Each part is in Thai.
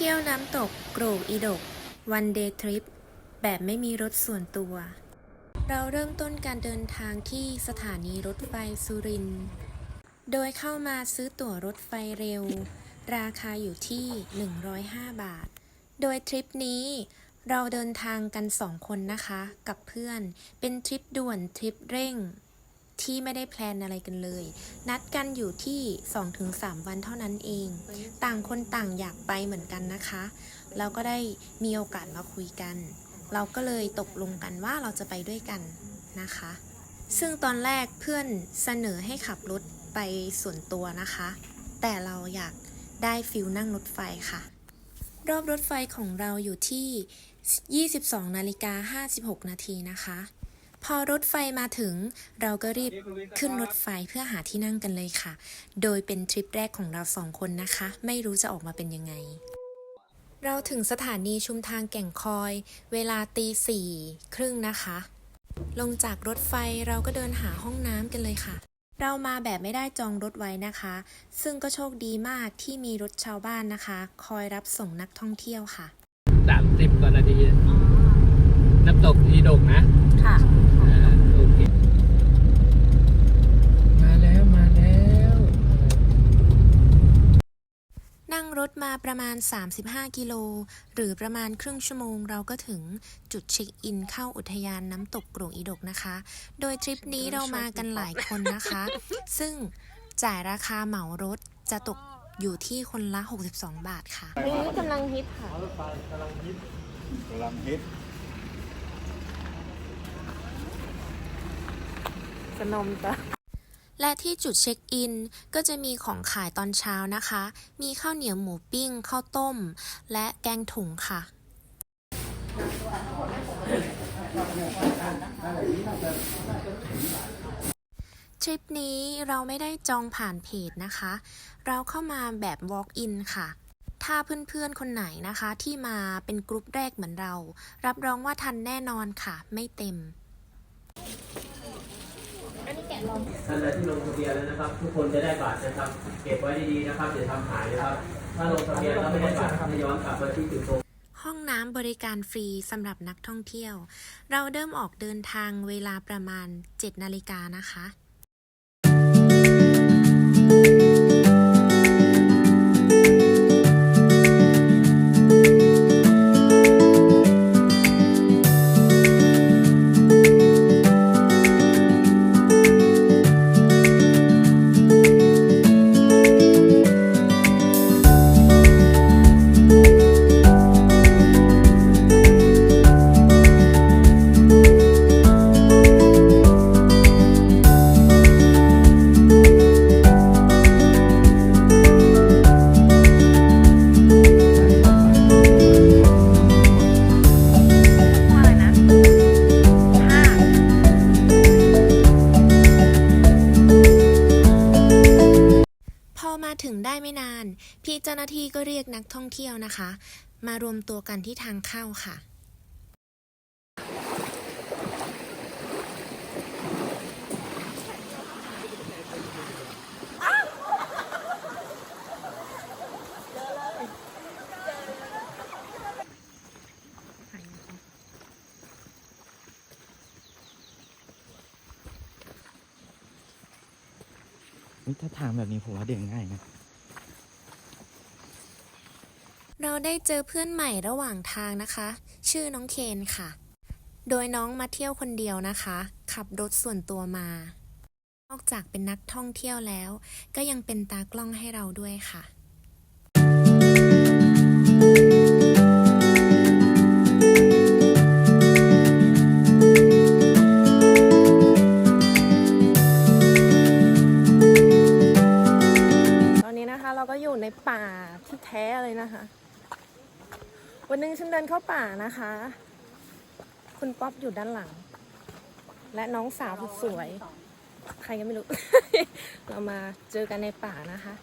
เที่ยวน้ำตกโกรกอีดก วันเดย์ทริป แบบไม่มีรถส่วนตัว เราเริ่มต้นการเดินทางที่สถานีรถไฟสุรินทร์ โดยเข้ามาซื้อตั๋วรถไฟเร็ว ราคาอยู่ที่ 105 บาท โดยทริปนี้เราเดินทางกันสองคนนะคะ กับเพื่อน เป็นทริปด่วนทริปเร่ง ที่ไม่ได้แพลนอะไรกันเลย นัดกันอยู่ที่ 2-3 วันเท่านั้นเอง ต่างคนต่างอยากไปเหมือนกันนะคะแล้วก็ได้มีโอกาสมาคุยกัน เราก็เลยตกลงกันว่าเราจะไปด้วยกันนะคะ ซึ่งตอนแรกเพื่อนเสนอให้ขับรถไปส่วนตัวนะคะ แต่เราอยากได้ฟิลนั่งรถไฟค่ะ รอบรถไฟของเราอยู่ที่ 22นาฬิกา56 นาทีนะคะ พอรถไฟมาถึง เราก็รีบขึ้นรถไฟเพื่อหาที่นั่งกันเลยค่ะ โดยเป็นทริปแรกของเราสองคนนะคะ ไม่รู้จะออกมาเป็นยังไง เราถึงสถานีชุมทางแก่งคอย เวลาตีสี่ครึ่งนะคะ ลงจากรถไฟเราก็เดินหาห้องน้ำกันเลยค่ะเรามาแบบไม่ได้จองรถไว้นะคะ ซึ่งก็โชคดีมากที่มีรถชาวบ้านนะคะ คอยรับส่งนักท่องเที่ยวค่ะสามสิบกว่านาทีน้ำตกอีดกนะ ค่ะ อ่าโอเค มาแล้วมาแล้ว นั่งรถมาประมาณ 35 กิโล หรือประมาณครึ่งชั่วโมงเราก็ถึงจุดเช็คอินเข้าอุทยานน้ำตกโกรกอีดกนะคะ โดยทริปนี้เรามากันหลายคนนะคะ ซึ่งจ่ายราคาเหมารถจะตกอยู่ที่คนละ 62 บาทค่ะนี่กำลังฮิตค่ะกำลังฮิตสนมจ้ะ และที่จุดเช็คอิน ก็จะมีของขายตอนเช้านะคะ มีข้าวเหนียวหมูปิ้ง ข้าวต้ม และแกงถุงค่ะ ทริปนี้เราไม่ได้จองผ่านเพจนะคะ เราเข้ามาแบบ walk in ค่ะถ้าเพื่อนๆ คนไหนนะคะที่มาเป็นกรุ๊ปแรกเหมือนเรา รับรองว่าทันแน่นอนค่ะ ไม่เต็ม ท่านใดที่ลงทะเบียนแล้วนะครับ ทุกคนจะได้บัตรนะครับ เก็บไว้ดีๆนะครับอย่าทำหายนะครับ ถ้าลงทะเบียนแล้วไม่ได้บัตรให้ย้อนกลับมาที่จุดตรงห้องน้ำบริการฟรีสำหรับนักท่องเที่ยว เราเริ่มออกเดินทางเวลาประมาณ 7 นาฬิกานะคะ มตัวกันที่ทางเข้าค่ะ ถ้าทางแบบนี้ผมว่าเดินง่ายนะ เรา ได้เจอเพื่อนใหม่ระหว่างทางนะคะ ชื่อน้องเคนค่ะ โดยน้องมาเที่ยวคนเดียวนะคะ ขับรถส่วนตัวมา นอกจากเป็นนักท่องเที่ยวแล้ว ก็ยังเป็นตากล้องให้เราด้วยค่ะตอนนี้นะคะเราก็อยู่ในป่าที่แท้เลยนะคะ วันหนึงฉันเดินเข้าป่านะคะ คุณป๊อปอยู่ด้านหลัง และน้องสาวสุดสวย ใครก็ไม่รู้ เรามาเจอกันในป่านะคะ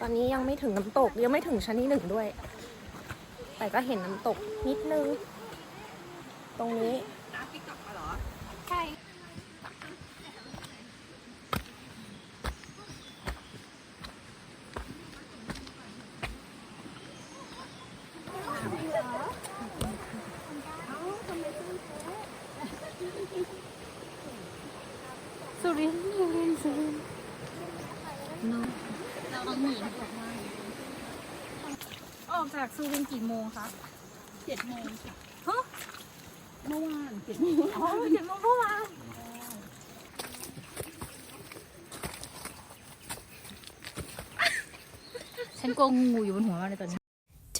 ตอนนี้ยังไม่ถึงน้ำตก ยังไม่ถึงชั้นที่หนึ่งด้วย แต่ก็เห็นน้ำตกนิดนึง ตรงนี้ สุรินทสุรินทสุรินทน้องเราต้องหนีออกจากสุรินทกี่โมงคะเจ็ดโมงค่ะฮะเมื่อวานเจ็ดโมงอ๋อเจ็ดโมงเมื่อวานฉันกงงูอยู่บนหัวมากเลยตอนนี้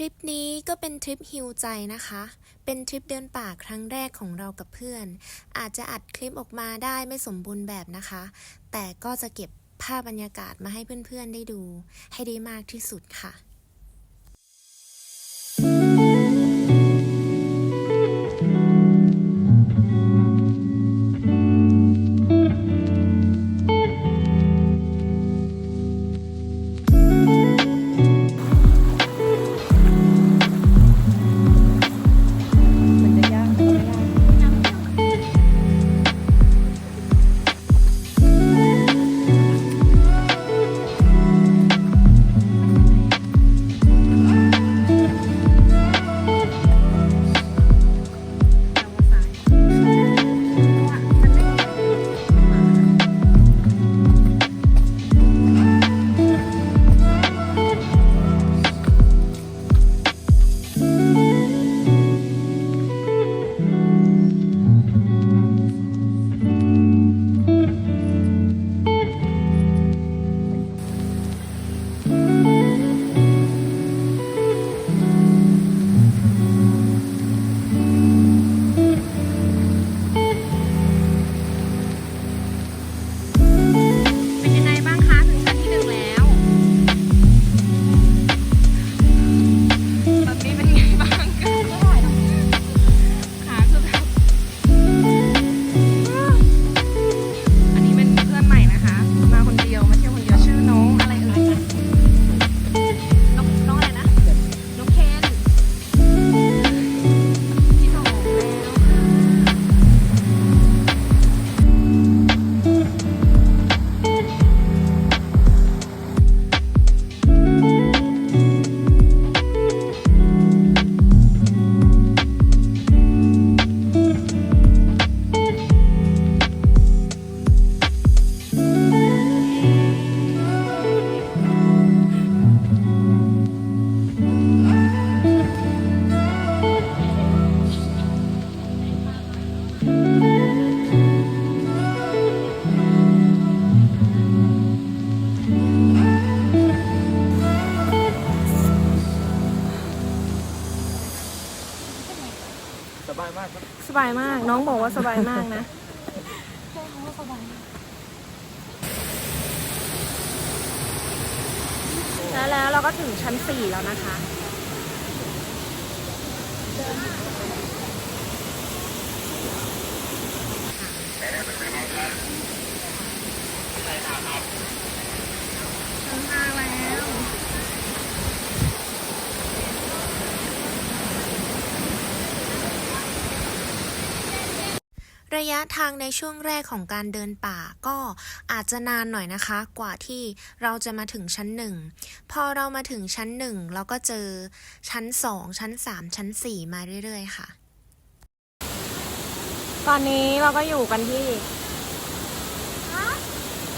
ทริปนี้ก็เป็นทริปฮิวใจนะคะ เป็นทริปเดินป่าครั้งแรกของเรากับเพื่อน อาจจะอัดคลิปออกมาได้ไม่สมบูรณ์แบบนะคะ แต่ก็จะเก็บภาพบรรยากาศมาให้เพื่อนๆได้ดู ให้ได้มากที่สุดค่ะ สบายมากครับสบายมาก น้องบอกว่าสบายมากนะแล้วแล้วเราก็ถึงชั้นสี่แล้วนะคะชั้นห้าแล้ว ระยะทางในช่วงแรกของการเดินป่าก็อาจจะนานหน่อยนะคะ กว่าที่เราจะมาถึงชั้นหนึ่งพอเรามาถึงชั้นหนึ่งเราก็เจอชั้นสองชั้นสามชั้นสี่มาเรื่อย ๆ ค่ะ ตอนนี้เราก็อยู่กันที่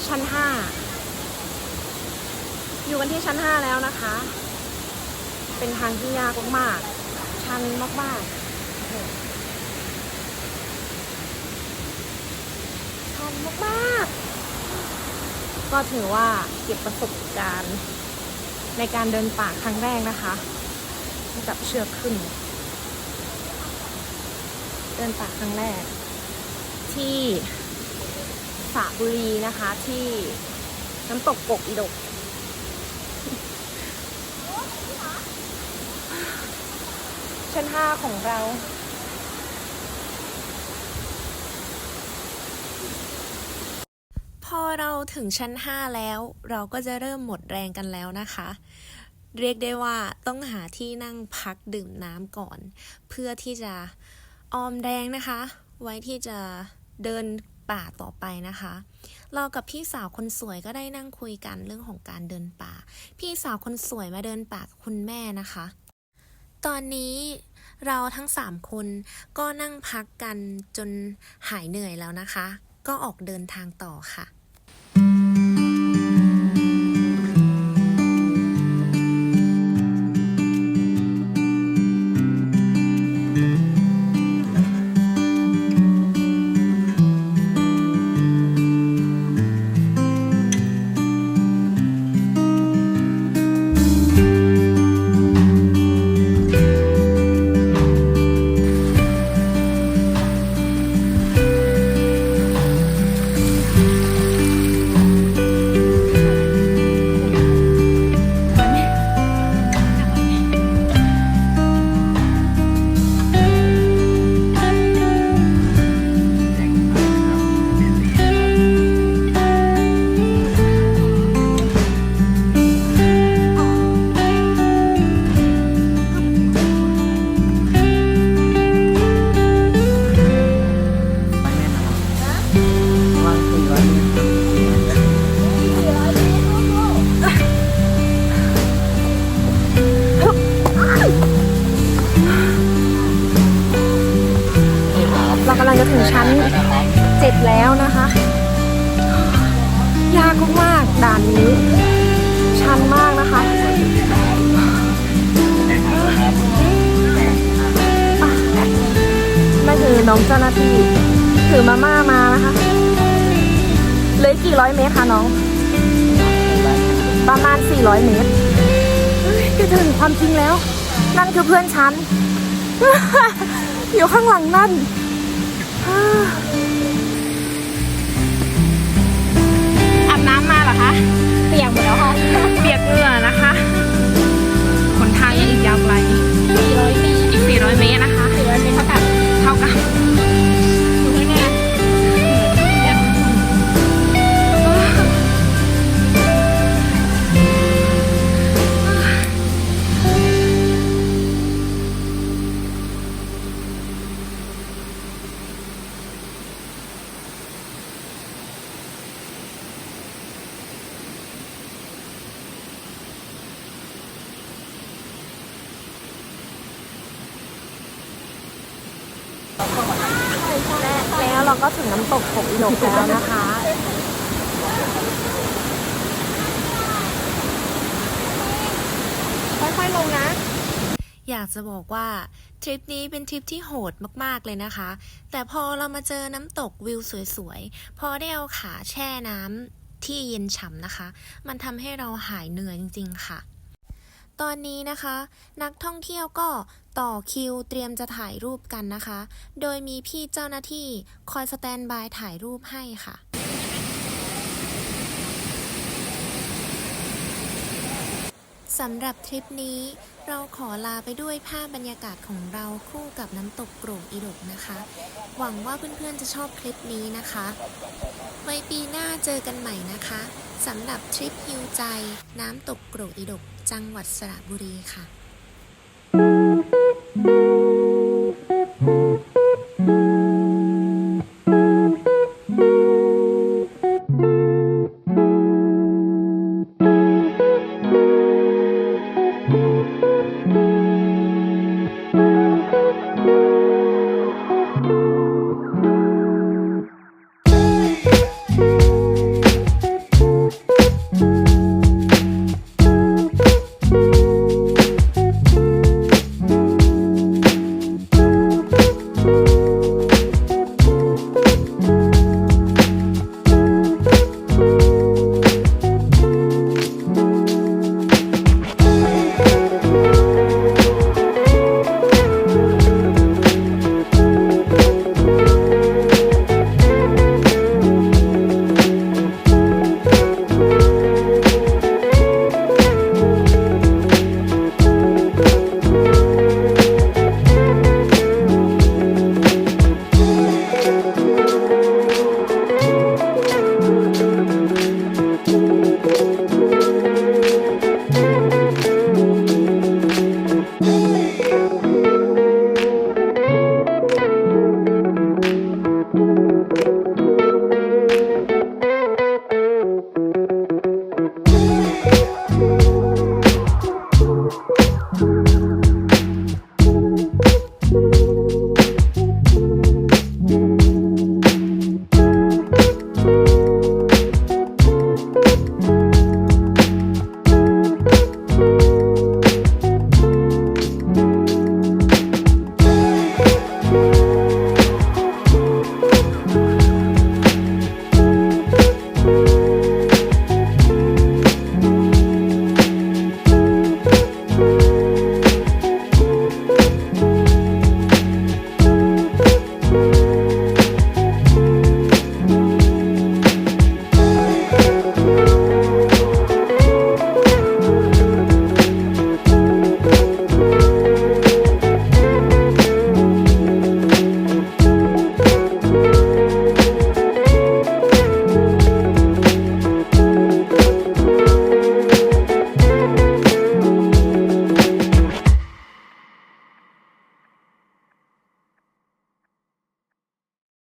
ชั้นห้าอยู่กันที่ชั้นห้าแล้วนะคะ เป็นทางที่ยากมากๆชันมากๆ กันมากๆ ก็ถือว่าเก็บประสบการณ์ในการเดินป่าครั้งแรกนะคะจับเชือกขึ้น เดินป่าครั้งแรก ที่สระบุรีนะคะที่น้ำตกกกอีดกชั้นห้าของเรา พอ เราถึงชั้น 5 แล้ว เราก็จะเริ่มหมดแรงกันแล้วนะคะ เรียกได้ว่าต้องหาที่นั่งพักดื่มน้ำก่อน เพื่อที่จะออมแรงนะคะ ไว้ที่จะเดินป่าต่อไปนะคะ เรากับพี่สาวคนสวยก็ได้นั่งคุยกันเรื่องของการเดินป่า พี่สาวคนสวยมาเดินป่ากับคุณแม่นะคะ ตอนนี้เราทั้งสามคนก็นั่งพักกันจนหายเหนื่อยแล้วนะคะ ก็ออกเดินทางต่อค่ะ น้องเจ้าหน้าที่ถือมาม่ามานะคะเหลยกี่ร้อยเมตรคะน้อง ประมาณ 400 เมตรเฮ้ยจะถึงความจริงแล้ว นั่นคือเพื่อนฉัน อยู่ข้างหลังนั่นอาบน้ำมาเหรอคะ เปียกหมดแล้วค่ะ เปียกเหงื่อนะคะขนทางยังอีกยาวไกล400เมตรอีก 400 เมตรนะคะ เราก็ถึงน้ำตกหกอีหนกแล้วนะคะ ค่อยๆลงนะ อยากจะบอกว่าทริปนี้เป็นทริปที่โหดมากๆเลยนะคะ แต่พอเรามาเจอน้ำตกวิวสวยๆ พอได้เอาขาแช่น้ำที่เย็นฉ่ำนะคะ มันทำให้เราหายเหนื่อยจริง ๆ ค่ะ ตอนนี้นะคะ นักท่องเที่ยวก็ต่อคิวเตรียมจะถ่ายรูปกันนะคะ โดยมีพี่เจ้าหน้าที่คอยสแตนบายถ่ายรูปให้ค่ะ สำหรับทริปนี้เราขอลาไปด้วยภาพบรรยากาศของเราคู่กับน้ำตกโกรกอีดกนะคะ หวังว่าเพื่อนๆจะชอบคลิปนี้นะคะไว้ปีหน้าเจอกันใหม่นะคะสำหรับทริปฮิวใจ น้ำตกโกรกอีดก จังหวัดสระบุรีค่ะ